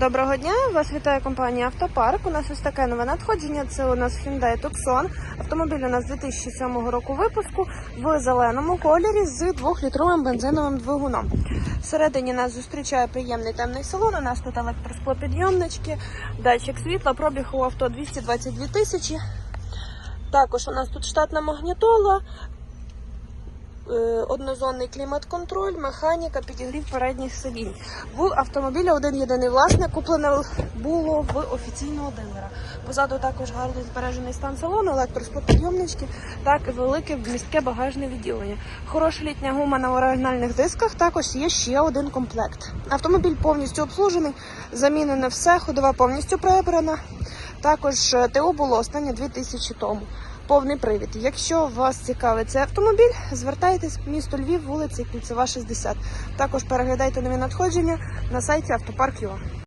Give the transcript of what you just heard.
Доброго дня! Вас вітає компанія Автопарк. У нас ось таке нове надходження. Це у нас Hyundai Tucson. Автомобіль у нас 2007 року випуску в зеленому кольорі з 2-літровим бензиновим двигуном. Всередині нас зустрічає приємний темний салон. У нас тут електросклопідйомнички, датчик світла, пробіг у авто 222 тисячі. Також у нас тут штатна магнітола, однозонний клімат-контроль, механіка, підігрів передніх сидінь. В автомобіля один єдиний власник, куплене було в офіційного дилера. Позаду також гарний збережений стан салону, електросподйомнички, так і велике вмістке багажне відділення. Хороша літня гума на оригінальних дисках. Також є ще один комплект. Автомобіль повністю обслужений, замінене все, ходова повністю прибрана. Також е, ТО було останнє 2000 тому. Повний привід. Якщо вас цікавить цей автомобіль, звертайтесь в місто Львів, вулиця Кільцева, 60. Також переглядайте нові надходження на сайті автопарк.ua.